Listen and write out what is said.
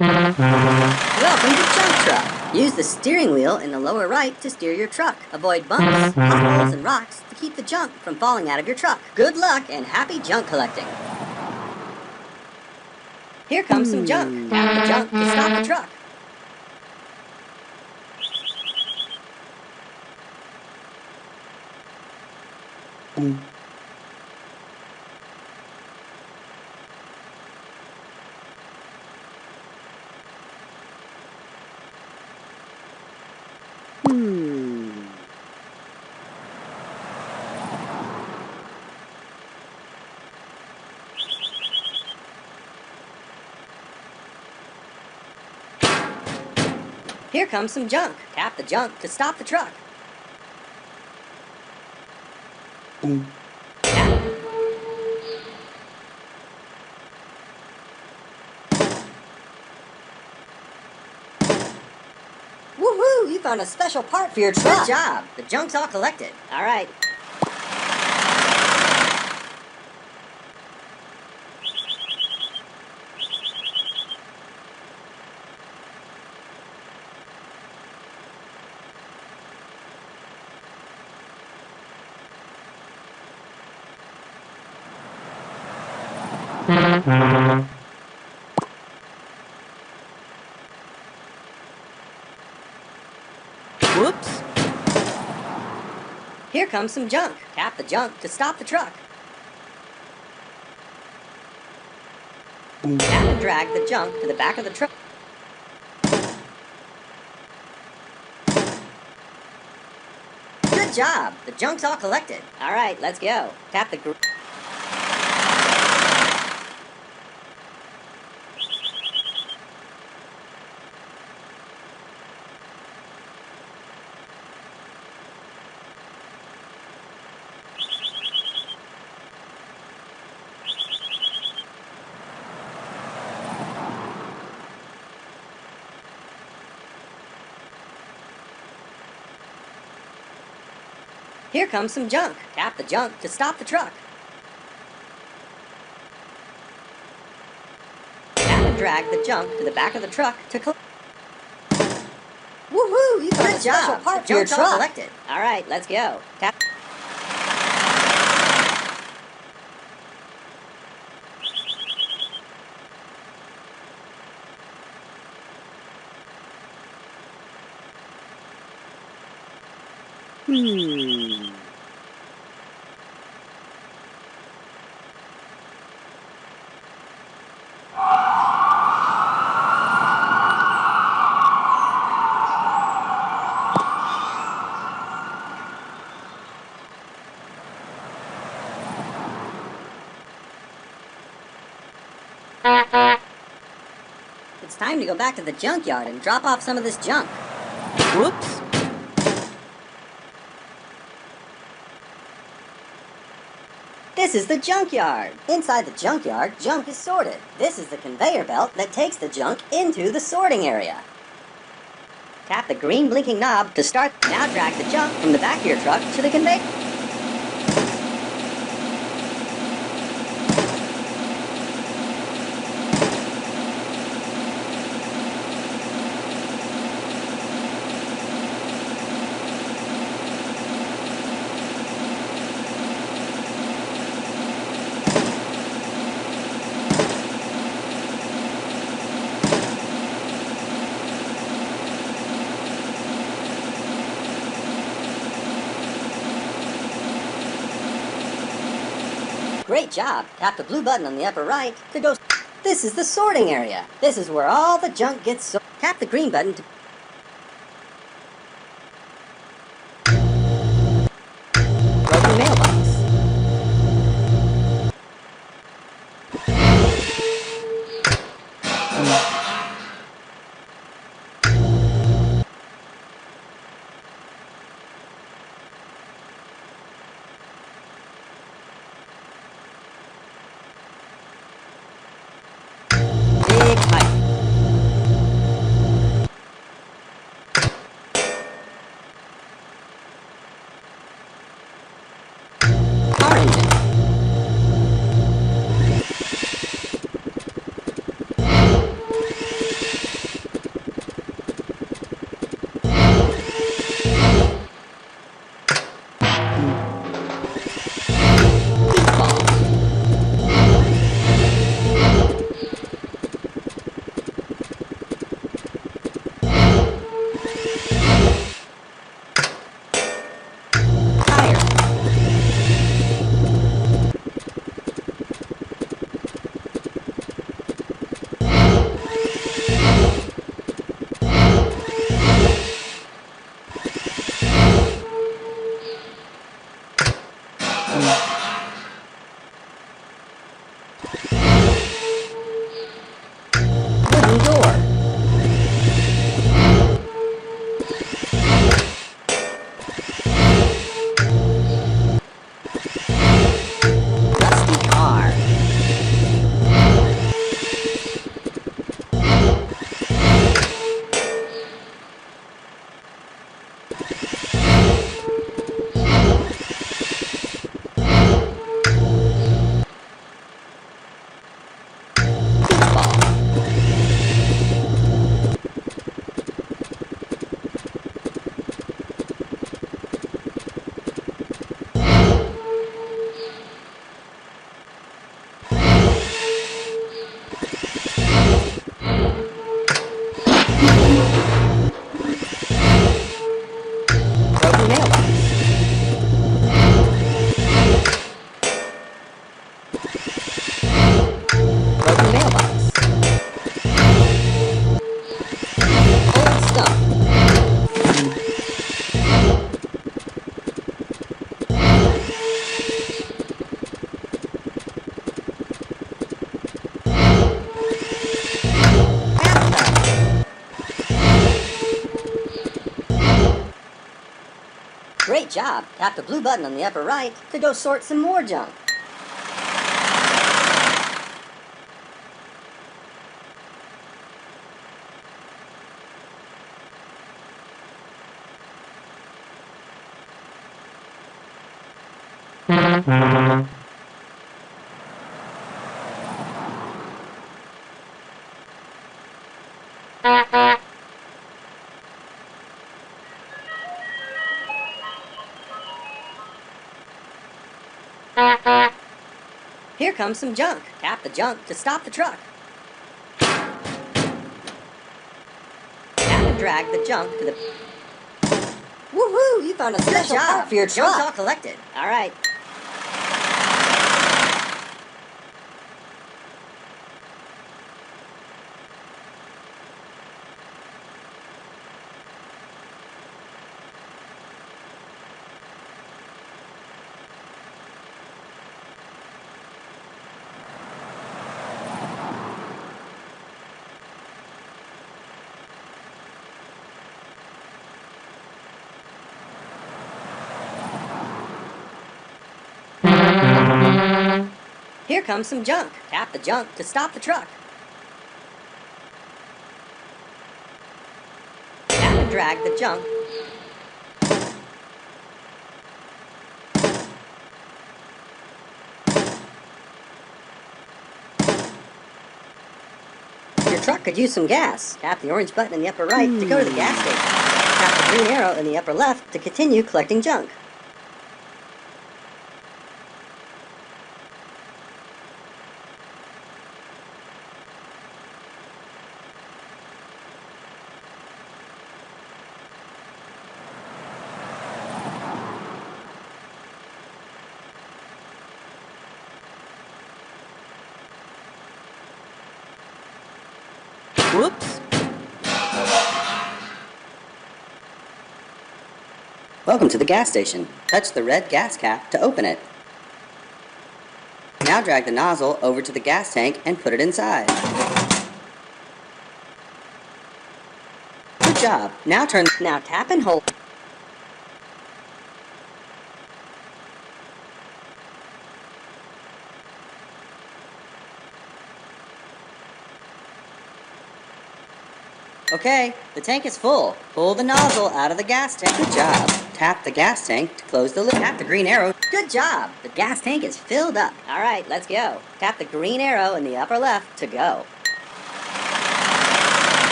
Welcome to Junk Truck. Use the steering wheel in the lower right to steer your truck. Avoid bumps, potholes, and rocks to keep the junk from falling out of your truck. Good luck and happy junk collecting. Here comes some junk. The junk to stop the truck. Here comes some junk. Tap the junk to stop the truck. Tap. Woohoo! You found a special part for your truck. Good job. The junk's all collected. All right. Whoops. Here comes some junk. Tap the junk to stop the truck. Tap and drag the junk to the back of the truck. Good job. The junk's all collected. All right, let's go. Tap the. Here comes some junk. Tap the junk to stop the truck. Tap and drag the junk to the back of the truck to collect. Woohoo! You got a special part your truck. Collected. All right, let's go. Tap. Hmm. It's time to go back to the junkyard and drop off some of this junk. Whoops. This is the junkyard. Inside the junkyard, junk is sorted. This is the conveyor belt that takes the junk into the sorting area. Tap the green blinking knob to start. Now drag the junk from the back of your truck to the conveyor. Great job. Tap the blue button on the upper right to go. This is the sorting area. This is where all the junk gets sorted. Tap the green button to. Job. Tap the blue button on the upper right to go sort some more junk. Here comes some junk. Tap the junk to stop the truck. Tap and drag the junk to the. Woohoo! You found a special job. part for your truck. all collected. All right. Here comes some junk. Tap the junk to stop the truck. Drag the junk. Your truck could use some gas. Tap the orange button in the upper right to go to the gas station. Tap the green arrow in the upper left to continue collecting junk. Whoops. Welcome to the gas station. Touch the red gas cap to open it. Now drag the nozzle over to the gas tank and put it inside. Good job. Now turn. Now tap and hold. Okay, the tank is full. Pull the nozzle out of the gas tank. Good job. Tap the gas tank to close the lid. Tap the green arrow. Good job. The gas tank is filled up. All right, let's go. Tap the green arrow in the upper left to go.